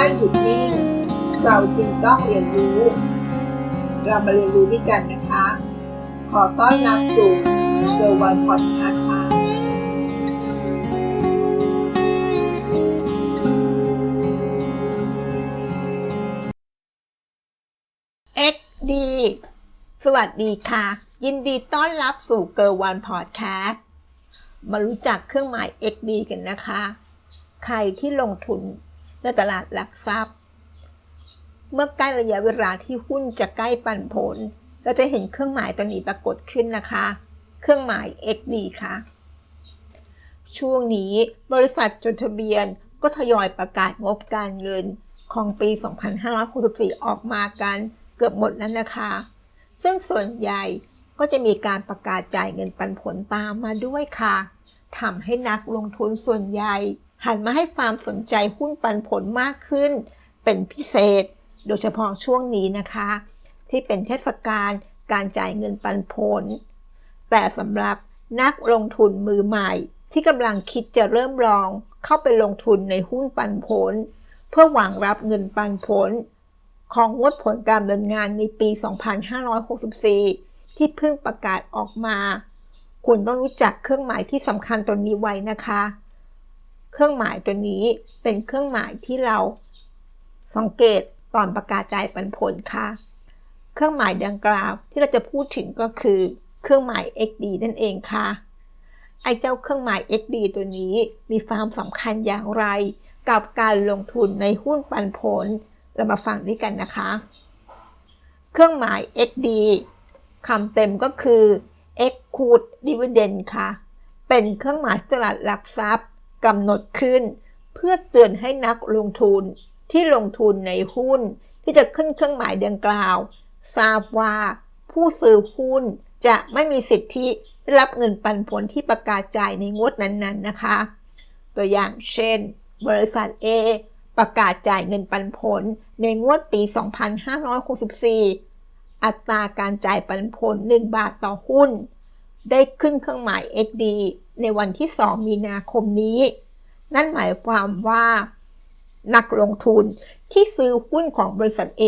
ไม่หยุดนิ่ง เราจึงต้องเรียนรู้ เรามาเรียนรู้ด้วยกันนะคะ ขอต้อนรับสู่เซอร์วันพอดคาส์ค่ะ XD สวัสดีค่ะ ยินดีต้อนรับสู่เก r ร์วันพอดแคสต์มารู้จักเครื่องหมาย XD กันนะคะ ใครที่ลงทุน ในตลาดหลักทรัพย์ เมื่อใกล้ระยะเวลาที่หุ้นจะใกล้ปันผล เราจะเห็นเครื่องหมายตัวนี้ปรากฏขึ้นนะคะ เครื่องหมาย XD ค่ะ ช่วงนี้บริษัทจดทะเบียนก็ทยอยประกาศงบการเงินของปี 2564 ออกมากันเกือบหมดแล้วนะคะ ซึ่งส่วนใหญ่ก็จะมีการประกาศจ่ายเงินปันผลตามมาด้วยค่ะทำให้นักลงทุนส่วนใหญ่ หันมาให้ความสนใจหุ้นปันผลมากขึ้น เป็นพิเศษ โดยเฉพาะช่วงนี้นะคะ ที่เป็นเทศกาลการจ่ายเงินปันผล แต่สำหรับนักลงทุนมือใหม่ ที่กำลังคิดจะเริ่มลองเข้าไปลงทุนในหุ้นปันผล เพื่อหวังรับเงินปันผล ของงวดผลการดำเนินงานในปี 2564 ที่เพิ่งประกาศออกมา คุณต้องรู้จักเครื่องหมายที่สำคัญตัวนี้ไว้นะคะ เครื่องหมายตัวนี้เป็นเครื่องหมายที่เราสังเกตตอนประกาศจ่ายปันผลค่ะ เครื่องหมายดังกล่าวที่เราจะพูดถึงก็คือเครื่องหมาย XD นั่นเองค่ะ ไอ้เจ้าเครื่องหมาย XD ตัวนี้มีความสำคัญอย่างไร กับการลงทุนในหุ้นปันผล เรามาฟังด้วยกันนะคะ เครื่องหมาย XD คำเต็มก็คือ Exclude Dividend ค่ะ เป็นเครื่องหมายตลาดหลักทรัพย์ กำหนดขึ้น เพื่อเตือนให้นักลงทุนที่ลงทุนในหุ้นที่จะขึ้นเครื่องหมายดังกล่าว ทราบว่าผู้ซื้อหุ้นจะไม่มีสิทธิได้รับเงินปันผลที่ประกาศจ่ายในงวดนั้นๆนะคะ ตัวอย่างเช่น บริษัท A ประกาศจ่ายเงินปันผลในงวดปี 2564 อัตราการจ่ายปันผล 1 บาทต่อหุ้น ได้ขึ้นเครื่องหมาย XD ในวันที่ 2 มีนาคมนี้ นั่นหมายความว่า นักลงทุนที่ซื้อหุ้นของบริษัท A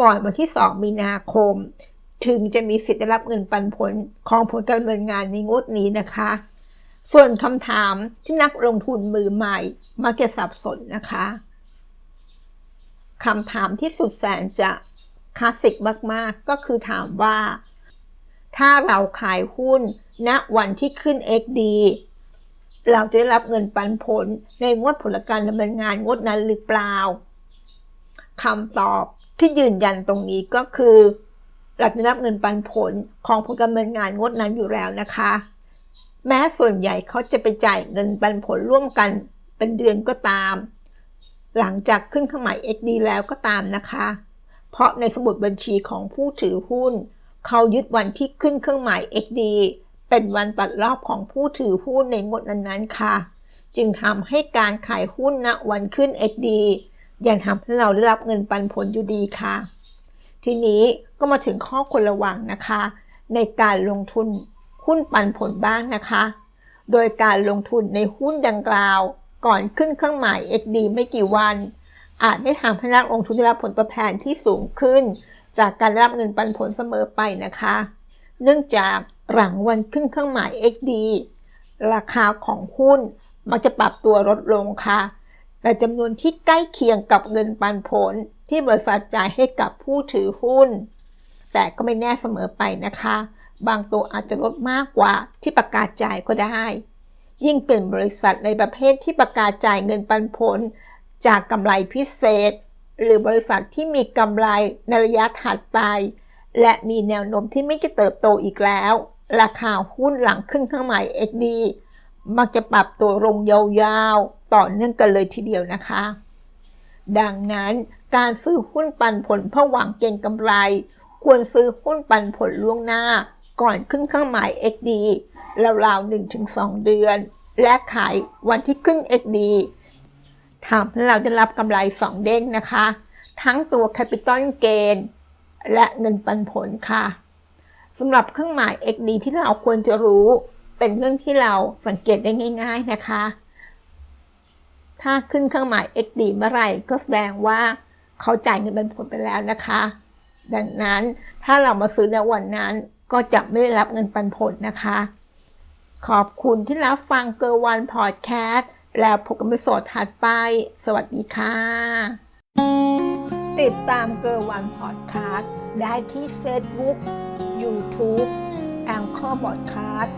ก่อนวันที่ 2 มีนาคม ถึงจะมีสิทธิ์ได้รับเงินปันผลของผลการดำเนินงานในงวดนี้นะคะ ส่วนคำถามที่นักลงทุนมือใหม่มักจะสับสนนะคะคำถามที่สุดแสนจะคลาสสิกมาก ๆ ก็คือถามว่า ถ้าเราขายหุ้นณวันที่ขึ้น XD เราจะได้รับเงินปันผลในงวดผลการดำเนินงานงวดนั้นหรือเปล่าคำตอบที่ยืนยันตรงนี้ก็คือ เราจะรับเงินปันผลของผลการดำเนินงานงวดนั้นอยู่แล้วนะคะ แม้ส่วนใหญ่เขาจะไปจ่ายเงินปันผลร่วมกันเป็นเดือนก็ตาม หลังจากขึ้นเครื่องหมาย XD แล้วก็ตามนะคะ เพราะในสมุดบัญชีของผู้ถือหุ้น เขายึดวันที่ขึ้นเครื่องหมาย XD เป็นวันตัดรอบของผู้ถือหุ้นในงวดนั้นๆค่ะ จึงทำให้การขายหุ้นณวันขึ้น XD ยังทำให้เราได้รับเงินปันผลอยู่ดีค่ะ ทีนี้ก็มาถึงข้อควรระวังนะคะ ในการลงทุนหุ้นปันผลบ้างนะคะ โดยการลงทุนในหุ้นดังกล่าว ก่อนขึ้นเครื่องหมาย XD ไม่กี่วัน อาจไม่ทำให้นักลงทุนได้รับผลตอบแทนที่สูงขึ้น จากการรับเงินปันผลเสมอไปนะคะ เนื่องจากหลังวันขึ้นเครื่องหมาย XD ราคาของหุ้นมักจะปรับตัวลดลงค่ะในจำนวนที่ใกล้เคียงกับเงินปันผลที่บริษัทจ่ายให้กับผู้ถือหุ้น แต่ก็ไม่แน่เสมอไปนะคะ บางตัวอาจจะลดมากกว่าที่ประกาศจ่ายก็ได้ ยิ่งเป็นบริษัทในประเภทที่ประกาศจ่ายเงินปันผล จากกำไรพิเศษ หรือบริษัทที่มีกำไรในระยะถัดไป และมีแนวโน้มที่ไม่จะเติบโตอีกแล้ว ราคาหุ้นหลังขึ้นข้างใหม่ XD มักจะปรับตัวลงยาวๆ ต่อเนื่องกันเลยทีเดียวนะคะ ดังนั้นการซื้อหุ้นปันผลเพื่อหวังเก็งกำไร ควรซื้อหุ้นปันผลล่วงหน้า ก่อนขึ้นเครื่องหมาย XD ราวๆ1-2 เดือน และขายวันที่ขึ้น XD ทำให้เราได้รับกำไร2เด้งนะคะ ทั้งตัว Capital Gain และเงินปันผลค่ะสำหรับเครื่องหมาย XD ที่เราควรจะรู้เป็นเรื่องที่เราสังเกตได้ง่าย ๆนะคะ ถ้าขึ้นเครื่องหมาย XD เมื่อไหร่ก็แสดงว่าเขาจ่ายเงินปันผลไปแล้วนะคะ ดังนั้นถ้าเรามาซื้อในวันนั้นก็จะไม่ได้รับเงินปันผลนะคะ ขอบคุณที่รับฟังเกอร์วันพอดแคสต์ แล้วพบกันในสดถัดไป สวัสดีค่ะ ติดตามเกอร์วันพอดแคสต์ได้ที่ Facebook YouTube แองเกอร์บอดคาสต์